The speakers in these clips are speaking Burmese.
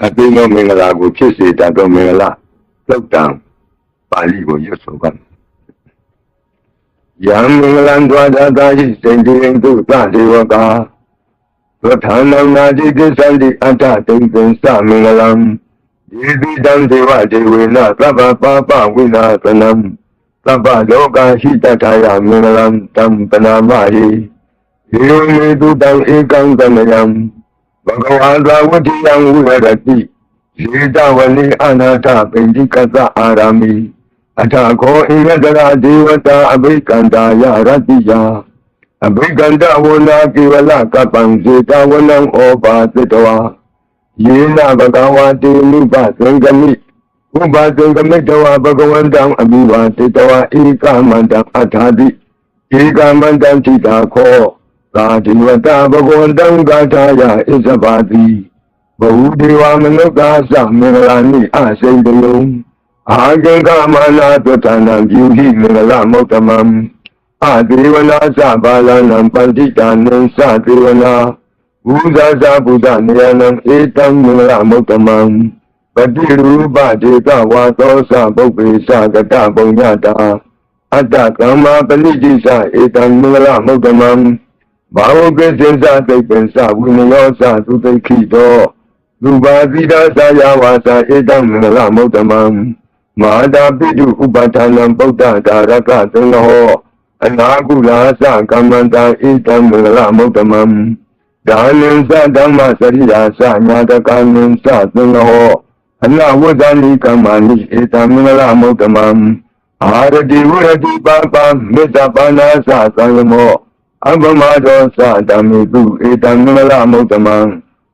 ကတိနောမင်္ဂလာကိုဖြစ်စေတတ်သောမင်္ဂလာသုတ်တံပါဠိကိုရွတ်ဆိုပါယံမင်္ဂလံဒွါဒတာဟိစိန္တိင်တုသဒေဝကာသောထာနံနာจิကိသန္တိအတ္တတိံပင်စမင်္ဂလံယေတိတံဒေဝဒေဝေနသဗ္ဗပါပဝိနာသနံသဗ္ဗလောကဟိတထာယမင်္ဂလံတံပနာမဟိယေမေတုတံဧကံတမယံ ဘဂဝါသာဝတိယံဝိရတိယေတဝလိအနာထပိဋိကသအာရမိအထာခောဣရတရာဒေဝတာအဘိကန္တာယရတိယအဘိကန္တဝနာကေဝလကပံဇေတဝနံဩပါသတဝါယေနဘဂဝါတေနုပသင်္ကမိဥပသင်္ကမိတဝါဘဂဝန္တံအဘိဝါတေတဝါဧကမန္တံအထာတိဧကမန္တံတိတာခော သာတိဝတဘဂဝန္တံဂါထာယဣဇဘာတိဘဝဒေဝမနုဿာသမင်္ဂလာနိအစိန်တလုံးအာဂင်္ဂမနာတတနာပြုဟိမင်္ဂလမုတ္တမံအဒေဝနာသဘာလနံပန္တိတာနံသဒေဝနာဘုဇာဇာဘုဒ္ဓနေယနံဧတံမင်္ဂလမုတ္တမံပတိရူပဒေတဝါသောသပုပ္ပေသကတပုံညတာအတ္တကမ္မပဏိတိသဧတံမင်္ဂလမုတ္တမံ ဘာဝကေစေသသိပ္ပံသဝိနယောသသုတိခိတောလူပါတိတာသာယဝါစာဧတံမင်္ဂလမုတ္တမံမဟာတာပိတုဥပဌာနံပုဒ္ဒဒါရကသင်္ဟောအနာကုလာသကမ္မန္တာဧတံမင်္ဂလမုတ္တမံဒါနံသဓမ္မစရိယာသညာတကံသင်္ဟောအနဝဒ္ဒနိကမ္မာနိဧတံမင်္ဂလမုတ္တမံအာရတိဝရတိပါပမေတ္တပါဏာသသံယမော အဘမဒောသဓမ္မေတုဧတံမင်္ဂလမုတ္တမံ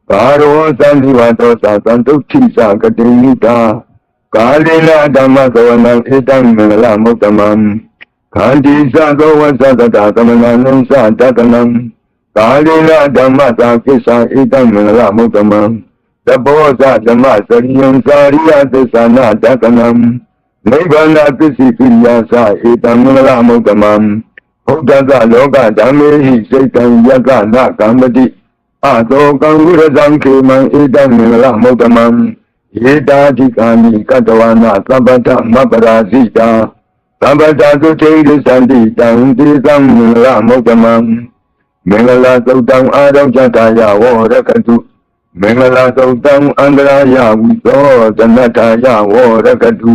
ဘာရောသံဒီဝတောသသံတုဋ္ဌိသကတိနိတာကာလေနဓမ္မသဝနံဧတံမင်္ဂလမုတ္တမံခန္တီသသောဝသတတာသမဏနံသတတနံကာလေနဓမ္မသာကိစ္ဆာဧတံမင်္ဂလမုတ္တမံတဘောဇဓမ္မစရိယံသာရိယသစ္ဆာနာတတနံနိဗ္ဗာန်ပစ္စည်းပိယသာဧတံမင်္ဂလမုတ္တမံ ဘုဒ္ဓသလောကဓမ္မေဟိစိတ်တံယကနာကမ္မတိအသောကံဝရဇံခေမံဧတံမင်္ဂလမုတ္တမံဧတာတိကာမိကတဝနာသဗ္ဗတမပရာဇိတာသဗ္ဗတသုတိရိသန္တိတံတိသံမင်္ဂလမုတ္တမံမင်္ဂလာသုတ်တံအာရောဇတာယဝရကတုမင်္ဂလာသုတ်တံအန္တရာယဝိသောသနထာယဝရကတု